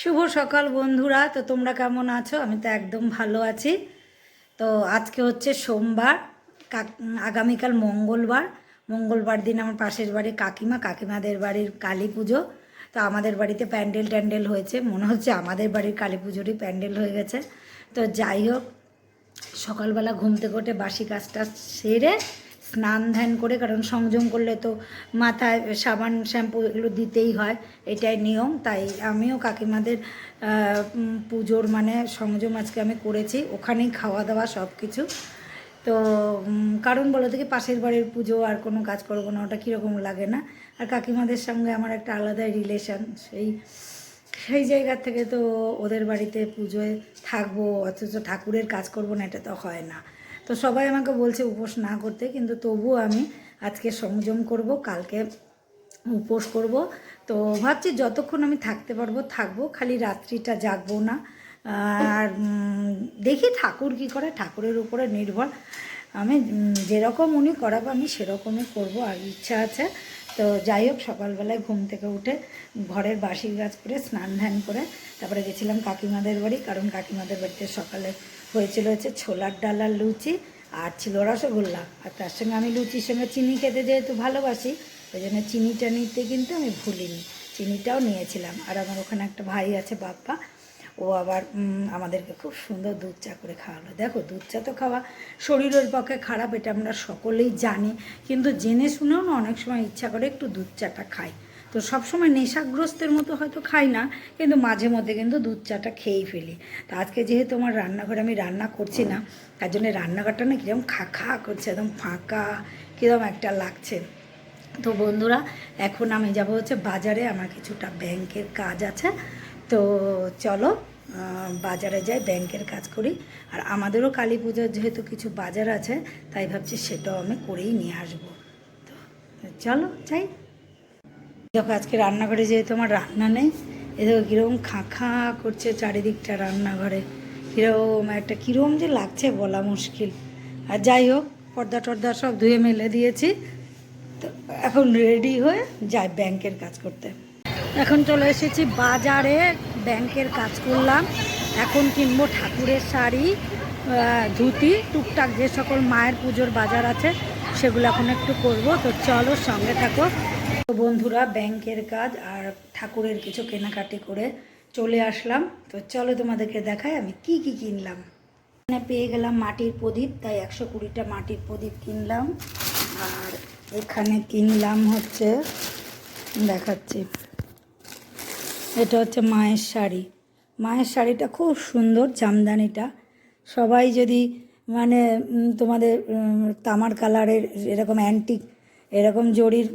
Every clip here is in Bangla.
শুভ সকাল বন্ধুরা। তো তোমরা কেমন আছো? আমি তো একদম ভালো আছি। তো আজকে হচ্ছে সোমবার কাক আগামীকাল মঙ্গলবার। মঙ্গলবার দিন আমার পাশের বাড়ি কাকিমা, কাকিমাদের বাড়ির কালী পুজো। তো আমাদের বাড়িতে প্যান্ডেল ট্যান্ডেল হয়েছে। মনে হচ্ছে আমাদের বাড়ির কালী পুজোরই প্যান্ডেল হয়ে গেছে। তো যাই হোক, সকালবেলা ঘুম থেকে উঠে বাসি কাজটা সেরে স্নান ধ্যান করে, কারণ সংযম করলে তো মাথায় সাবান, শ্যাম্পু এগুলো দিতেই হয়, এটাই নিয়ম। তাই আমিও কাকিমাদের পুজোর মানে সংযম আজকে আমি করেছি, ওখানেই খাওয়া দাওয়া সব কিছু। তো কারণ বলো থেকে পাশের বাড়ির পুজো আর কোনো কাজ করব না, ওটা কীরকম লাগে না? আর কাকিমাদের সঙ্গে আমার একটা আলাদাই রিলেশন সেই সেই জায়গা থেকে তো ওদের বাড়িতে পুজোয় থাকব, অথচ ঠাকুরের কাজ করব না, এটা তো হয় না। তো সবাই আমাকে বলছে উপোস না করতে, কিন্তু তবুও আমি আজকে সংযম করব, কালকে উপোস করব। তো ভাবছি যতক্ষণ আমি থাকতে পারব, থাকব, খালি রাত্রিটা জাগবো না। আর দেখি ঠাকুর কি করে, ঠাকুরের উপরে নির্ভর। আমি যেরকম উনি করাবো আমি সেরকমই করব, আর ইচ্ছা আছে। তো যাই হোক, সকালবেলায় ঘুম থেকে উঠে ঘরের বাসি গাছ করে, স্নান ধ্যান করে, তারপরে গেছিলাম কাকিমাদের বাড়ি, কারণ কাকিমাদের বাড়িতে সকালে হয়েছিল হচ্ছে ছোলার ডাল আর লুচি আর ছিল রসগোল্লা। আর তার সঙ্গে আমি লুচির সঙ্গে চিনি খেতে যেহেতু ভালোবাসি, ওই জন্য চিনিটা নিতে কিন্তু আমি ভুলিনি। চিনিটাও নিয়েছিলাম। আর আমার ওখানে একটা ভাই আছে বাপ্পা, ও আবার আমাদেরকে খুব সুন্দর দুধ চা করে খাওয়ালো। দেখো, দুধ চা তো খাওয়া শরীরের পক্ষে খারাপ, এটা আমরা সকলেই জানি। কিন্তু জেনে শুনেও না অনেক সময় ইচ্ছা করে একটু দুধ চাটা খাই। তো সবসময় নেশাগ্রস্তের মতো হয়তো খাই না, কিন্তু মাঝে মধ্যে কিন্তু দুধ চাটা খেয়েই ফেলি। তো আজকে যেহেতু আমার রান্নাঘরে আমি রান্না করছি না, তার জন্য রান্নাঘরটা না কীরকম খা খা করছে, একদম ফাঁকা কীরকম একটা লাগছে। তো বন্ধুরা, এখন আমি যাব হচ্ছে বাজারে, আমার কিছুটা ব্যাংকের কাজ আছে। তো চলো বাজারে যাই, ব্যাংকের কাজ করি। আর আমাদেরও কালী পুজোর যেহেতু কিছু বাজার আছে, তাই ভাবছি সেটাও আমি করেই নিয়ে আসব। তো চলো, যাই। দেখো, আজকে রান্নাঘরে যেহেতু আমার রান্না নেই এ দেখো কীরকম খাঁ খাঁ করছে চারিদিকটা রান্নাঘরে। কীরকম একটা, কীরকম যে লাগছে বলা মুশকিল। আর যাই হোক, পর্দা টর্দা সব ধুয়ে মেলে দিয়েছি। তো এখন রেডি হয়ে যাই ব্যাংকের কাজ করতে। এখন চলে এসেছি বাজারে, ব্যাংকের কাজ করলাম। এখন কিনবো ঠাকুরের শাড়ি ধুতি, টুকটাক যে সকল মায়ের পুজোর বাজার আছে, সেগুলো এখন একটু করব। তো চলো সঙ্গে থাকো। তো বন্ধুরা, ব্যাংকের কাজ আর ঠাকুরের কিছু কেনাকাটি করে চলে আসলাম। তো চলো তোমাদেরকে দেখাই আমি কি কি কিনলাম। এখানে পেয়ে গেলাম মাটির প্রদীপ, তাই একশো কুড়িটা মাটির প্রদীপ কিনলাম। আর এখানে কিনলাম হচ্ছে, দেখাচ্ছি। এটা হচ্ছে মায়ের শাড়ি। মায়ের শাড়িটা খুব সুন্দর, জামদানিটা। সবাই যদি মানে তোমাদের তামার কালারের এরকম অ্যান্টিক এরকম জরির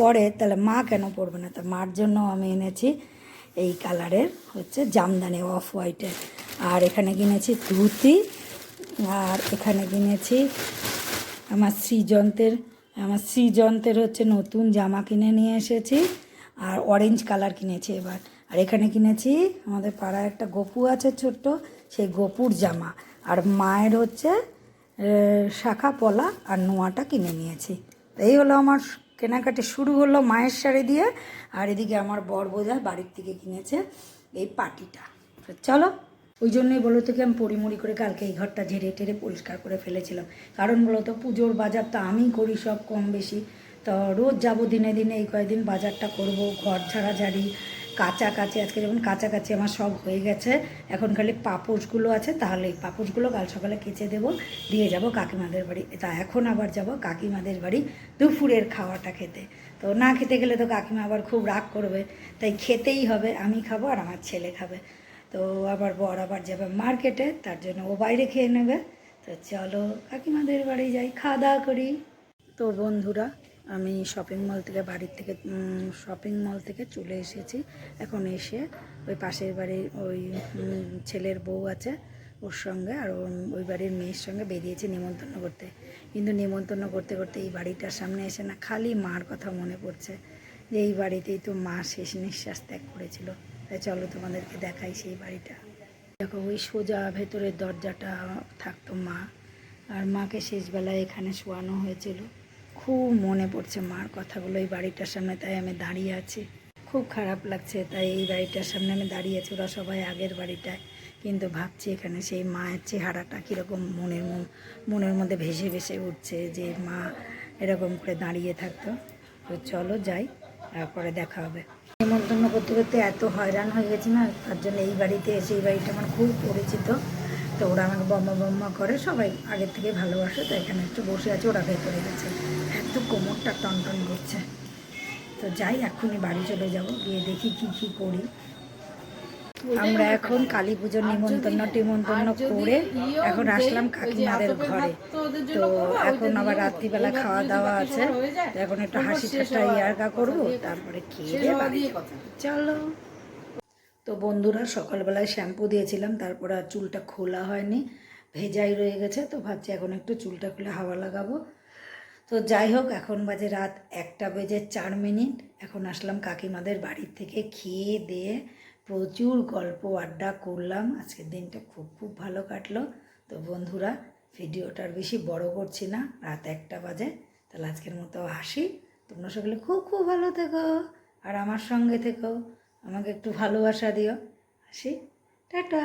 পরে তাহলে মা কেন পরবে না? তা মার জন্য আমি এনেছি এই কালারের হচ্ছে জামদানি, অফ হোয়াইটের। আর এখানে কিনেছি ধুতি, আর এখানে কিনেছি আমার শ্রীযন্ত্রের আমার শ্রীযন্ত্রের হচ্ছে নতুন জামা কিনে নিয়ে এসেছি, আর অরেঞ্জ কালার কিনেছি এবার। আর এখানে কিনেছি, আমাদের পাড়ায় একটা গপু আছে ছোট্ট, সেই গপুর জামা। আর মায়ের হচ্ছে শাখা পলা আর নোয়াটা কিনে নিয়েছি। এই হলো আমার কেনাকাটি শুরু হলো মায়ের শাড়ি দিয়ে, আর এদিকে আমার বর বোঝা বাড়ির থেকে কিনেছে এই পাটিটা। চলো, ওই জন্যই বলো কি আমি পরিমরি করে কালকে এই ঘরটা ঝেড়ে টেরে পরিষ্কার করে ফেলেছিলাম। কারণ বলো তো, পুজোর বাজার তো আমি করি সব কম বেশি। তো রোজ যাব দিনে দিনে এই কয়েকদিন বাজারটা করব, ঘর ঝাড়াঝাড়ি কাচাকাচি, আজকে যেমন কাচাকাচি আমার সব হয়ে গেছে, এখন খালি পাপোশগুলো আছে, তাহলে এই পাপোশগুলো কাল সকালে কেচে দেবো, দিয়ে যাব কাকিমাদের বাড়ি। তা এখন আবার যাব কাকিমাদের বাড়ি দুপুরের খাওয়াটা খেতে। তো না খেতে গেলে তো কাকিমা আবার খুব রাগ করবে, তাই খেতেই হবে, আমি খাব আর আমার ছেলে খাবে। তো আবার বর আবার যাবে মার্কেটে, তার জন্য ও বাইরে খেয়ে নেবে। তো চলো কাকিমাদের বাড়ি যাই, খাওয়া দাওয়া করি। তো বন্ধুরা আমি শপিং মল থেকে বাড়ির থেকে শপিং মল থেকে চলে এসেছি। এখন এসে ওই পাশের বাড়ির ওই ছেলের বউ আছে ওর সঙ্গে আর ওই বাড়ির মেয়ের সঙ্গে বেরিয়েছি নিমন্ত্রণ করতে। কিন্তু নিমন্ত্রণ করতে করতে এই বাড়িটার সামনে এসে না খালি মার কথা মনে পড়ছে যে এই বাড়িতেই তো মা শেষ নিঃশ্বাস ত্যাগ করেছিল। তাই চলো তোমাদেরকে দেখাই সেই বাড়িটা। দেখো ওই সোজা ভেতরের দরজাটা থাকতো মা। আর মাকে শেষবেলায় এখানে শোয়ানো হয়েছিল। খুব মনে পড়ছে মার কথাগুলো এই বাড়িটার সামনে, তাই আমি দাঁড়িয়ে আছি। খুব খারাপ লাগছে, তাই এই বাড়িটার সামনে আমি দাঁড়িয়ে আছি, ওরা সবাই আগের বাড়িটায়। কিন্তু ভাবছি এখানে সেই মায়ের চেহারাটা কীরকম মনের মনের মধ্যে ভেসে ভেসে উঠছে যে মা এরকম করে দাঁড়িয়ে থাকতো। তো চলো যাই, তারপরে দেখা হবে। নিমন্ত্রণ করতে করতে এত হয়রান হয়ে গেছি না, তার জন্য এই বাড়িতে এসে এই বাড়িটা আমার খুব পরিচিত। তো ওরা আমাকে বম্মা বম্মা করে সবাই আগের থেকে ভালোবাসে তো এখানে একটু বসে আছে ওরা ভেতরে গেছে। এত কোমরটা টনটন করছে। তো যাই এখনই বাড়ি চলে যাব গিয়ে দেখি কি কি করি। আমরা এখন কালী পুজোর নিমন্ত্রণ টিমন্ত্রণ করে এখন আসলাম কাকিমাদের ঘরে। তো এখন আবার রাত্রিবেলা খাওয়া দাওয়া আছে। এখন একটু হাসি ঠাট্টা ইয়ার্কা করব তারপরে খেয়ে চলো। তো বন্ধুরা, সকালবেলায় শ্যাম্পু দিয়েছিলাম, তারপর আর চুলটা খোলা হয়নি, ভেজাই রয়ে গেছে, তো ভাবছি এখন একটু চুলটা খুলে হাওয়া লাগাবো। তো যাই হোক, এখন বাজে রাত একটা বেজে চার মিনিট, এখন আসলাম কাকিমাদের বাড়ির থেকে খেয়ে দিয়ে প্রচুর গল্প আড্ডা করলাম, আজকের দিনটা খুব খুব ভালো কাটলো। তো বন্ধুরা, ভিডিওটার বেশি বড় করছি না, রাত একটা বাজে, তাহলে আজকের মতো আসি, তোমরা সকলে খুব খুব ভালো থেকো, আর আমার সঙ্গে থেকো। আমাকে একটু ভালোবাসা দিও আসি? টাটা।